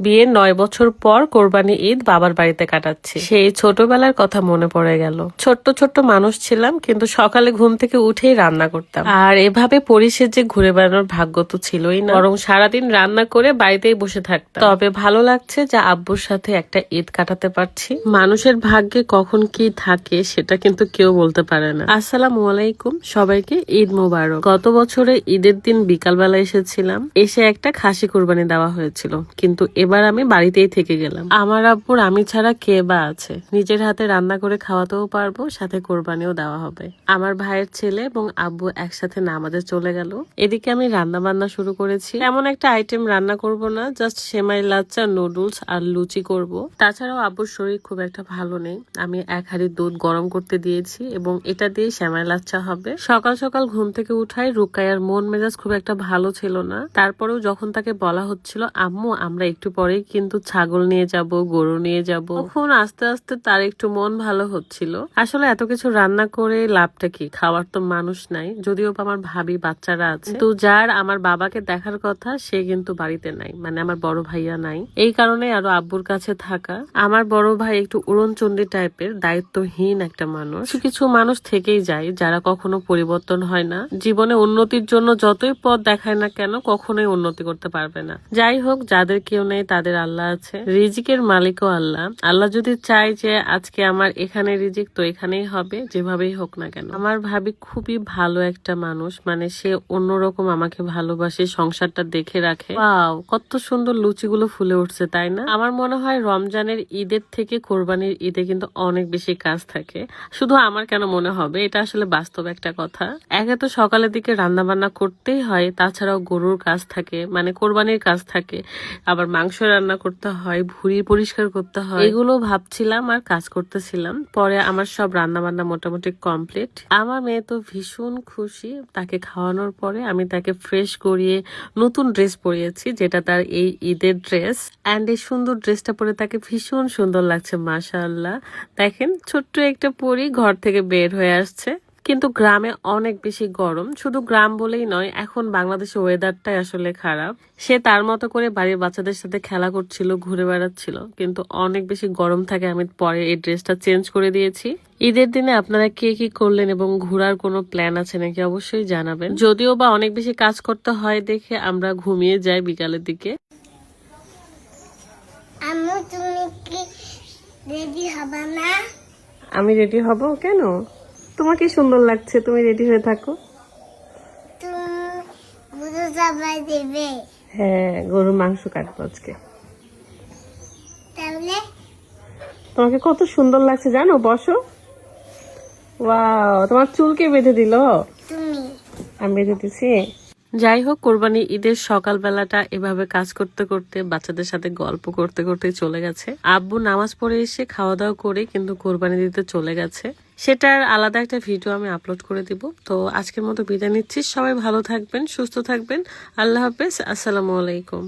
বিয়ের নয় বছর পর কোরবানি ঈদ বাবার বাড়িতে কাটাচ্ছি। সেই ছোটবেলার কথা মনে পড়ে গেল। ছোট্ট ছোট্ট মানুষ ছিলাম, কিন্তু সকালে ঘুম থেকে উঠেই রান্না করতাম। আর এভাবে পরিশেষে ঘুরে বেড়ানোর ভাগ্য তো ছিলই না। বরং সারাদিন রান্না করে বাড়িতেই বসে থাকতাম। তবে ভালো লাগছে যে আব্বুর সাথে একটা ঈদ কাটাতে পারছি। মানুষের ভাগ্যে কখন কি থাকে সেটা কিন্তু কেউ বলতে পারে না। আসসালাম আলাইকুম সবাইকে, ঈদ মোবারক। গত বছরে ঈদের দিন বিকালবেলা এসেছিলাম। এসে একটা খাসি কোরবানি দেওয়া হয়েছিল। কিন্তু এবার আমি বাড়িতেই থেকে গেলাম। আমার আব্বুর আমি ছাড়া কে বা আছে? নিজের হাতে রান্না করে খাওয়াতেও পারব, সাথে কোরবানিও দেওয়া হবে। আমার ভাইয়ের ছেলে এবং আব্বু একসাথে নামাজে চলে গেল। এদিকে আমি রান্না বান্না শুরু করেছি। এমন একটা আইটেম রান্না করব না জাস্ট সেমাই লাচ্চা নুডলস আর লুচি করব। তাছাড়াও আব্বুর শরীর খুব একটা ভালো নেই। আমি এক হাঁড়ি দুধ গরম করতে দিয়েছি এবং এটা দিয়ে সেমাই লাচ্চা হবে। সকাল সকাল ঘুম থেকে উঠাই রুকাইয়ার মন মেজাজ খুব একটা ভালো ছিল না। তারপরেও যখন তাকে বলা হচ্ছিল, আম্মু, আমরা একটু পরেই কিন্তু ছাগল নিয়ে যাব, গরু নিয়ে যাব। তখন আস্তে আস্তে তার একটু মন ভালো হচ্ছিল। আসলে এত কিছু রান্না করে লাভটা কি? খাওয়ার তো মানুষ নাই। যদিও আমার ভাবি বাচ্চারা আছে। তো যার আমার বাবাকে দেখার কথা, সে কিন্তু বাড়িতে নাই। মানে আমার বড় ভাইয়া নাই। এই কারণে আরও আব্বুর কাছে থাকা। আমার বড় ভাই একটু উড়নচণ্ডী টাইপের, দায়িত্বহীন একটা মানুষ। কিছু মানুষ থেকেই যায়, যারা কখনো পরিবর্তন হয় না। জীবনে উন্নতির জন্য যতই পথ দেখায় না কেন, কখনোই উন্নতি করতে পারবে না। যাই হোক, যাদের কেউ নেই তাদের আল্লাহ আছে। রিজিকের মালিকও আল্লাহ। আল্লাহ যদি চায় যে আজকে আমার এখানে রিজিক তো এখানেই হবে, যেভাবেই হোক না কেন। আমার ভাবি খুবই ভালো একটা মানুষ মানে সে অন্যরকম আমাকে ভালোবাসে, সংসারটা দেখে রাখে। কত সুন্দর লুচিগুলো ফুলে উঠছে, তাই না? আমার মনে হয় রমজানের ঈদের থেকে কোরবানির ঈদে কিন্তু অনেক বেশি কাজ থাকে। শুধু আমার কেন মনে হবে? এটা আসলে বাস্তব একটা কথা। একে তো সকালের দিকে রান্না বান্না করতেই হয়, তাছাড়াও গরুর কাজ থাকে মানে কোরবানির কাজ থাকে। আবার মাংস রান্না করতে হয়, ভুড়ি পরিষ্কার করতে হয়। এগুলো ভাবছিলাম আর কাজ করতেছিলাম। পরে আমার সব রান্না বান্না মোটামুটি কমপ্লিট। আমার মেয়ে তো ভীষণ খুশি তাকে খাওয়ানোর পরে। আমি তাকে ফ্রেশ করিয়ে নতুন ড্রেস পরিয়েছি, যেটা তার এই ঈদের ড্রেস অ্যান্ড এই সুন্দর ড্রেসটা পরে তাকে ভীষণ সুন্দর লাগছে, মাশাআল্লাহ। দেখেন, ছোট্ট একটা পরি ঘর থেকে বের হয়ে আসছে। কিন্তু গ্রামে অনেক বেশি গরম। শুধু গ্রাম বলেই নয় এখন বাংলাদেশের ওয়েদারটাই আসলে খারাপ। সে তার মতো করে বাড়ির বাচ্চাদের সাথে খেলা করছিল ঘুরে বেড়াচ্ছিল। কিন্তু অনেক বেশি গরম থাকে আমি পরে এই ড্রেসটা চেঞ্জ করে দিয়েছি। ঈদের দিনে আপনারা কে কি করলেন এবং ঘোরার কোনো প্ল্যান আছে নাকি অবশ্যই জানাবেন। যদিও বা অনেক বেশি কাজ করতে হয় দেখে আমরা ঘুমিয়ে যাই বিকালের দিকে। আম্মু রেডি হবে না? আমি রেডি হব? কেন? তোমাকে সুন্দর লাগছে তুমি রেডি হয়ে থাকো। হ্যাঁ গরুর মাংস কাটবো আজকে। তোমাকে কত সুন্দর লাগছে জানো? বসো। ওয়াও তোমার চুলকে বেঁধে দিল? আমি বেঁধে দিছি। যাই হোক কোরবানি ঈদের সকালবেলাটা এভাবে কাজ করতে করতে বাচ্চাদের সাথে গল্প করতে করতে চলে গেছে। আব্বু নামাজ পড়ে এসে খাওয়া দাওয়া করে কিন্তু কোরবানি দিতে চলে গেছে। সেটার আলাদা একটা ভিডিও আমি আপলোড করে দিব। তো আজকের মতো বিদায় নিচ্ছি। সবাই ভালো থাকবেন, সুস্থ থাকবেন। আল্লাহ হাফেজ। আসসালামু আলাইকুম।